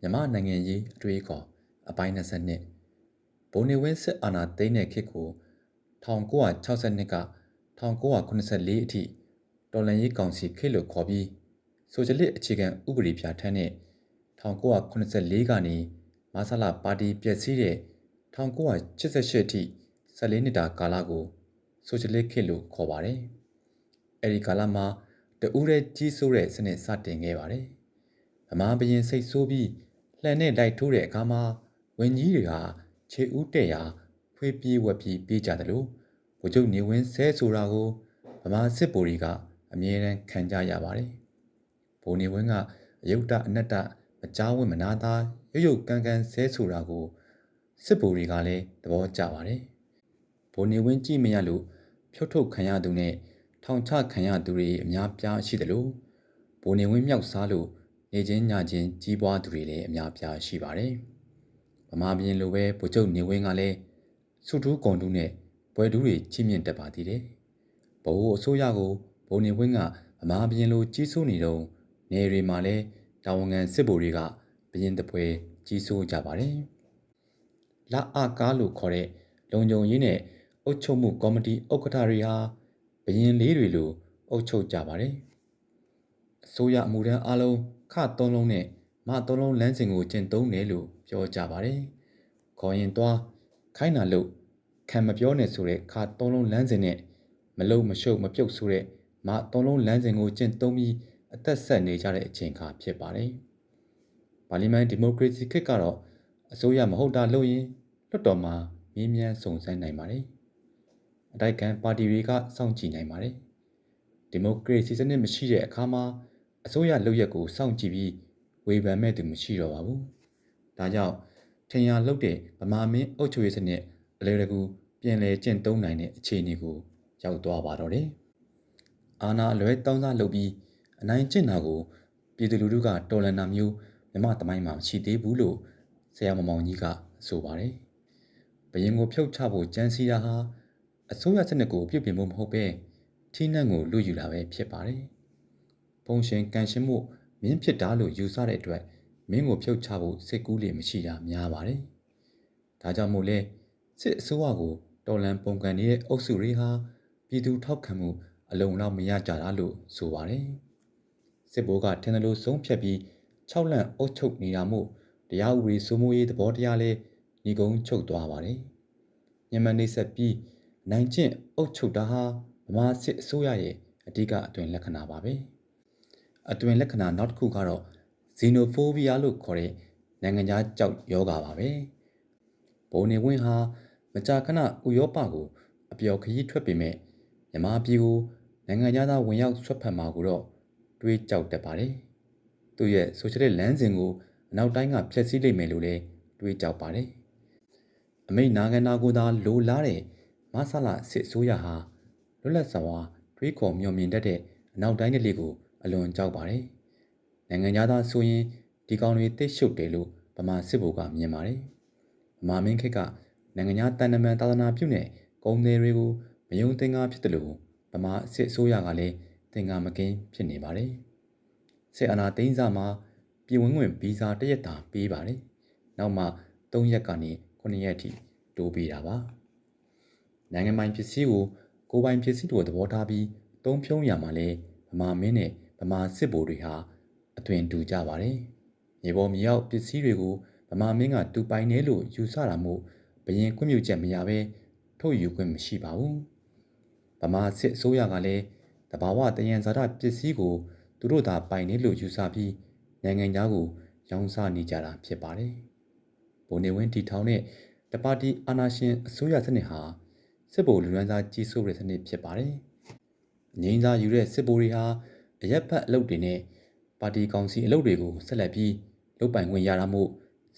မြန်မာနိုင်ငံရေးအတွေ့အခေါ်အပိုင်း22ဘုံနေဝင်းစစ်အာဏာသိမ်းတဲ့ခေတ်ကို1962က1984အထိတော်လှန်ရေးကောင်စီခေတ်လို့ခေါ်ပြီးဆိုရှယ်လစ်အခြေခံဥပဒေပြဋ္ဌာန်းတဲ့1984ကနေမဆလာပါတီပြည့်စည်တဲ့1988အထိ14နှစ်တာကာလကိုဆိုရှယ်လစ်ခေတ်လို့ခေါ်ပါတယ်။အဲဒီကာလမှာတဦးရဲကြီးစိုးတဲ့စနစ်စတင်ခဲ့ပါတယ်။ဗမာဘရင်စိတ်ဆိုးပြီး လှန်နဲ့လိုက်ထိုးတဲ့အခါမှာဝင်းကြီးတွေဟာခြေဦးတဲ့ရာဖွေးပြေးဝက်ပြေးပြေးကြတယ်လို့ဗိုလ်ချုပ်နေဝင်းဆဲဆိုတာကိုဗမာစစ်ဗိုလ်တွေကအမြဲတမ်းခံကြရပါတယ်။ဗိုလ်နေဝင်းကအယုဒ္ဓအနတ္တမကြောင်းဝင်မနာသာရုပ်ရုပ်ကန်းကန်းဆဲဆိုတာကိုစစ်ဗိုလ်တွေကလည်းသဘောကျပါတယ်။ဗိုလ်နေဝင်းကြည့်မရလို့ဖြုတ်ထုတ်ခံရသူနဲ့ထောင်ချခံရသူတွေအများပြားရှိတယ်လို့ဗိုလ်နေဝင်းမြောက်စားလို့ နေချင်းညချင်းကြီးပွားသူတွေလည်းအများပြားရှိပါတယ်။ဗမာပြည်လိုပဲဗိုလ်ချုပ်နေဝင်းကလည်းစုထူးကွန်တူးနဲ့ပွဲတူးတွေချိမြင့်တက်ပါသေးတယ်။ဘိုးအစိုးရကိုဗိုလ်နေဝင်းကဗမာပြည်လိုကြီးစိုးနေတော့နေရီမှာလည်းတာဝန်ခံစစ်ဗိုလ်တွေကဘရင်တပွဲကြီးစိုးကြပါတယ်။လာအကားလို့ခေါ်တဲ့လုံခြုံရေးနဲ့အုပ်ချုပ်မှုကော်မတီဥက္ကဋ္ဌတွေဟာဘရင်လေးတွေလိုအုပ်ချုပ်ကြပါတယ်။အစိုးရအမှုထမ်းအလုံး ခသုံးလုံးနဲ့မသုံးလုံးလမ်းစဉ်ကိုကျင့်သုံးတယ်လို့ပြောကြပါတယ်။ခေါ်ရင်သွားခိုင်းတာလို့ခံမပြောနဲ့ဆိုတဲ့ခသုံးလုံးလမ်းစဉ်နဲ့မလုံမရှုပ်မပြုတ်ဆိုတဲ့မသုံးလုံးလမ်းစဉ်ကိုကျင့်သုံးပြီးအသက်ဆက်နေကြတဲ့အချိန်ခါဖြစ်ပါတယ်။ပါလီမန်ဒီမိုကရေစီခေတ်ကတော့အစိုးရမဟုတ်တာလို့ရင်လွှတ်တော်မှာမြင်းမြန်းစုံစမ်းနိုင်ပါတယ်။အတိုက်ခံပါတီတွေကစောင့်ကြည့်နိုင်ပါတယ်။ဒီမိုကရေစီစနစ်မရှိတဲ့အခါမှာ အစိုးရလုပ်ရက်ကိုစောင့်ကြည့်ပြီးဝေဖန်မဲ့သူမရှိတော့ပါဘူး။ဒါကြောင့်ထင်ရလုပ်တဲ့ဗမာမင်းအုပ်ချုပ်ရေးစနစ်အလေတကူပြန်လည်ကျင့်သုံးနိုင်တဲ့အခြေအနေကိုရောက်သွားပါတော့တယ်။အာနာအလွဲတောင်းစားလုပ်ပြီးအနိုင်ကျင့်တာကိုပြည်သူလူထုကတော်လန်တာမျိုးမြမသမိုင်းမှာမရှိသေးဘူးလို့ဆရာမမောင်ကြီးကဆိုပါတယ်။ဘရင်ကိုဖြုတ်ချဖို့ကြံစီတာဟာအစိုးရစနစ်ကိုပြုပြင်ဖို့မဟုတ်ပဲထိနှံ့ကိုလူယူတာပဲဖြစ်ပါတယ်။ ပုံရှင်ကန်ရှင်မှုမင်းဖြစ်တာလို့ယူဆတဲ့အတွက်မင်းကိုဖြုတ်ချဖို့စိတ်ကူးလေမရှိတာများပါတယ်။ဒါကြောင့်မို့လဲစစ်အစိုးရကိုတော်လန်ပုံကန်နေတဲ့အုပ်စုတွေဟာပြည်သူထောက်ခံမှုအလုံးလောက်မရကြတာလို့ဆိုပါတယ်။စစ်ဘိုးကထင်တယ်လို့ဆုံးဖြတ်ပြီး၆လန့်အုပ်ချုပ်နေတာမို့တရားဥပဒေစိုးမိုးရေးသဘောတရားလဲညီကုန်းချုပ်သွားပါတယ်။ညမနေဆက်ပြီးနိုင်ကျင့်အုပ်ချုပ်တာဟာဗမာစစ်အစိုးရရဲ့အဓိကအသွင်လက္ခဏာပါပဲ။ အသွင်လက္ခဏာနောက်တစ်ခုကတော့ဇီနိုဖိုးဘီးယားလို့ခေါ်တဲ့နိုင်ငံခြားကြောက်ယောဂါပါပဲ။ဘုံနေဝင်းဟာမကြာခဏဥရောပကိုအပျော်ခရီးထွက်ပေမဲ့မြမပြည်ကိုနိုင်ငံခြားသားဝင်ရောက်ဆွတ်ဖက်မှာကိုတော့တွေးကြောက်တတ်ပါတယ်။သူ့ရဲ့ဆိုရှယ်လစ်လမ်းစဉ်ကိုအနောက်တိုင်းကဖျက်ဆီးလိမ့်မယ်လို့လည်းတွေးကြောက်ပါတယ်။အမိတ်နာဂနာကိုသာလိုလားတဲ့မဆလာစစ်ဆိုးရဟာလွတ်လပ်စွာတွေးခေါ်မျှော်မြင်တတ်တဲ့အနောက်တိုင်းကလေးကို အလွန်ကြောက်ပါတယ်။နိုင်ငံသားဆိုရင်ဒီကောင်တွေတိတ်ရှုပ်တယ်လို့ဗမာစစ်ဗိုလ်ကမြင်ပါတယ်။ဗမာမင်းခေတ်ကနိုင်ငံသားတန်တမန်သာသနာပြုတဲ့ဂုံတွေတွေကိုမယုံသင်္ကာဖြစ်တယ်လို့ဗမာစစ်အစိုးရကလည်းသင်္ကာမကင်းဖြစ်နေပါတယ်။စစ်အာဏာသိမ်းစာမှာပြည်ဝင်ဝင်ဗီဇာတရက်တာပေးပါတယ်။နောက်မှ3ရက်ကနေ9ရက်အထိတိုးပေးတာပါ။နိုင်ငံပိုင်ပစ္စည်းကိုကိုပိုင်ပစ္စည်းတို့သဘောထားပြီးသုံးဖြုံးရမှာလဲဗမာမင်းနဲ့ ဗမာစစ်ဗိုလ်တွေဟာအသွင်တူကြပါတယ်။မြေပေါ်မြေရောက်ပစ္စည်းတွေကိုဗမာမင်းကတူပိုင်နေလို့ယူဆတာမို့ဘရင်ခွင့်ပြုချက်မရဘဲထုတ်ယူခွင့်မရှိပါဘူး။ဗမာစစ်အစိုးရကလည်းတဘာဝတယံဇာတပစ္စည်းကိုသူတို့သာပိုင်နေလို့ယူဆပြီးနိုင်ငံသားကိုရောင်းစားနေကြတာဖြစ်ပါတယ်။ဗိုလ်နေဝင်းတီထောင်တဲ့တပါတီအာနာရှင်အစိုးရစနစ်ဟာစစ်ဗိုလ်လူရန်စားကြီးစိုးတဲ့စနစ်ဖြစ်ပါတယ်။ငိမ့်စားယူတဲ့စစ်ဗိုလ်တွေဟာ အရက်ဖက်အလုပ်တွေနဲ့ပါတီကောင်စီအလုပ်တွေကိုဆက်လက်ပြီးလုပ်ပိုင်ခွင့်ရတာမို့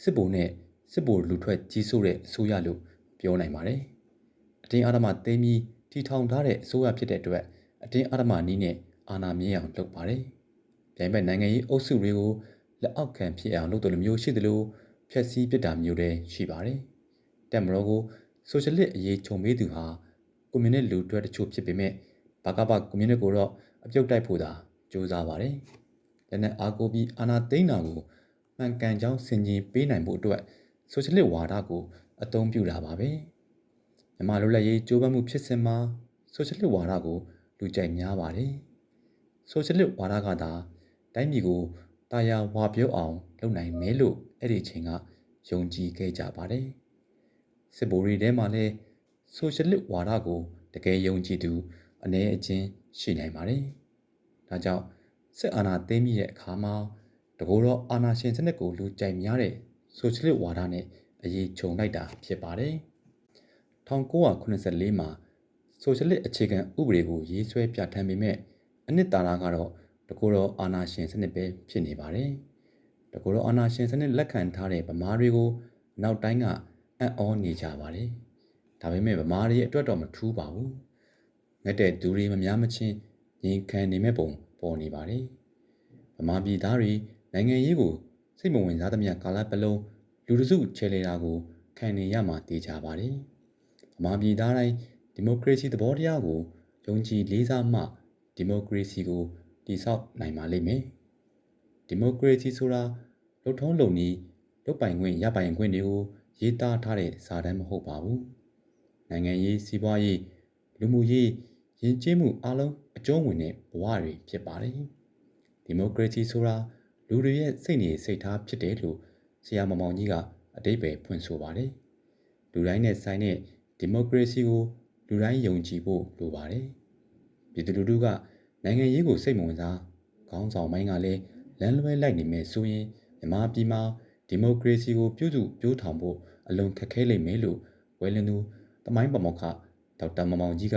စစ်ဗိုလ်နဲ့စစ်ဗိုလ်လူထွက်ကြီးစိုးတဲ့အစိုးရလို့ပြောနိုင်ပါတယ်။အတင်းအာဓမ္မသိမ်းပြီးတီထောင်ထားတဲ့အစိုးရဖြစ်တဲ့အတွက်အတင်းအာဓမ္မနည်းနဲ့အာဏာမြင့်အောင်လုပ်ပါတယ်။ပြိုင်ဘက်နိုင်ငံရေးအုပ်စုတွေကိုလက်အောက်ခံဖြစ်အောင်လုပ်တယ်လို့မျိုးရှိတယ်လို့ဖျက်ဆီးပစ်တာမျိုးတွေရှိပါတယ်။တက်မတော်ကိုဆိုရှယ်လစ်အရေးခြုံပေးသူဟာကွန်မြူနစ်လူတွဲတချို့ဖြစ်ပေမဲ့ဘာကဘကွန်မြူနစ်ကိုတော့အပြုတ်တိုက်ဖို့သာ ကြိုးစားပါတယ်။လက်နက်အားကိုပြီးအာဏာသိမ်းတာကိုမမှန်ကန်ကြောင်းဆင်ခြင်ပေးနိုင်ဖို့အတွက်ဆိုရှယ်လစ်ဝါဒကိုအသုံးပြုတာပါပဲမြန်မာလူလက်ရေးကြိုးပမ်းမှုဖြစ်စဉ်မှာဆိုရှယ်လစ်ဝါဒကိုလူကြိုက်များပါတယ်ဆိုရှယ်လစ်ဝါဒကသာတိုင်းပြည်ကိုတာယာဝါပြောအောင်လုပ်နိုင်မယ်လို့အဲ့ဒီအချိန်ကယုံကြည်ခဲ့ကြပါတယ်စစ်ဗိုလ်တွေထဲမှာလည်းဆိုရှယ်လစ်ဝါဒကိုတကယ်ယုံကြည်သူအ ਨੇ အချင်းရှိနိုင်ပါတယ် ဒါကြောင့်စစ်အာဏာသိမ်းပြီးတဲ့အခါမှာတကောတော့အာဏာရှင်စနစ်ကိုလူကြိုက်များတဲ့ဆိုရှယ်လစ်ဝါဒနဲ့အရေးခြုံလိုက်တာဖြစ်ပါတယ်1984မှာဆိုရှယ်လစ်အခြေခံဥပဒေကိုရေးဆွဲပြဋ္ဌာန်းပေမဲ့အနှစ်သာရကတော့တကောတော့အာဏာရှင်စနစ်ပဲဖြစ်နေပါတယ်တကောတော့အာဏာရှင်စနစ်လက်ခံထားတဲ့ဗမာတွေကိုနောက်တိုင်းကအံ့ဩနေကြပါတယ်ဒါပေမဲ့ဗမာတွေအတွက်တော့မထူးပါဘူးငတ်တဲ့သူတွေမများမချင်း ရင်ခံနေမဲ့ပုံပေါ်နေပါတယ်ဗမာပြည်သားတွေနိုင်ငံရေးကိုစိတ်မဝင်စားသမျှကာလပတ်လုံးလူတစုချဲလေတာကိုခံနေရမှာတည်ကြပါတယ်ဗမာပြည်သားတိုင်းဒီမိုကရေစီသဘောတရားကိုယုံကြည်လေးစားမှဒီမိုကရေစီကိုတည်ဆောက်နိုင်ပါလိမ့်မယ်ဒီမိုကရေစီဆိုတာလုံထုံးလုံနည်းလုတ်ပိုင်ခွင့်ရပိုင်ခွင့်တွေကိုရေးသားထားတဲ့စာတမ်းမဟုတ်ပါဘူးနိုင်ငံရေးစီးပွားရေးလူမှုရေး ယဉ်ကျေးမှုအလုံးအကျုံးဝင်တဲ့ဘဝတွေဖြစ်ပါတယ်ဒီမိုကရေစီဆိုတာလူတွေရဲ့စိတ်နေစိတ်ထားဖြစ်တယ်လို့ဆရာမမောင်ကြီးကအတိတ်ပဲဖွင့်ဆိုပါတယ်လူတိုင်းနဲ့ဆိုင်တဲ့ဒီမိုကရေစီကိုလူတိုင်းယုံကြည်ဖို့လိုပါတယ်ပြည်သူလူထုကနိုင်ငံရေးကိုစိတ်မဝင်စားခေါင်းဆောင်ပိုင်းကလည်းလမ်းလွဲလိုက်နေမယ်ဆိုရင်မြန်မာပြည်မှာဒီမိုကရေစီကိုပြုစုပြောထောင်ဖို့အလွန်ခက်ခဲလိမ့်မယ်လို့ဝဲလင်းသူတမိုင်းပမောက္ခဒေါက်တာမမောင်ကြီးက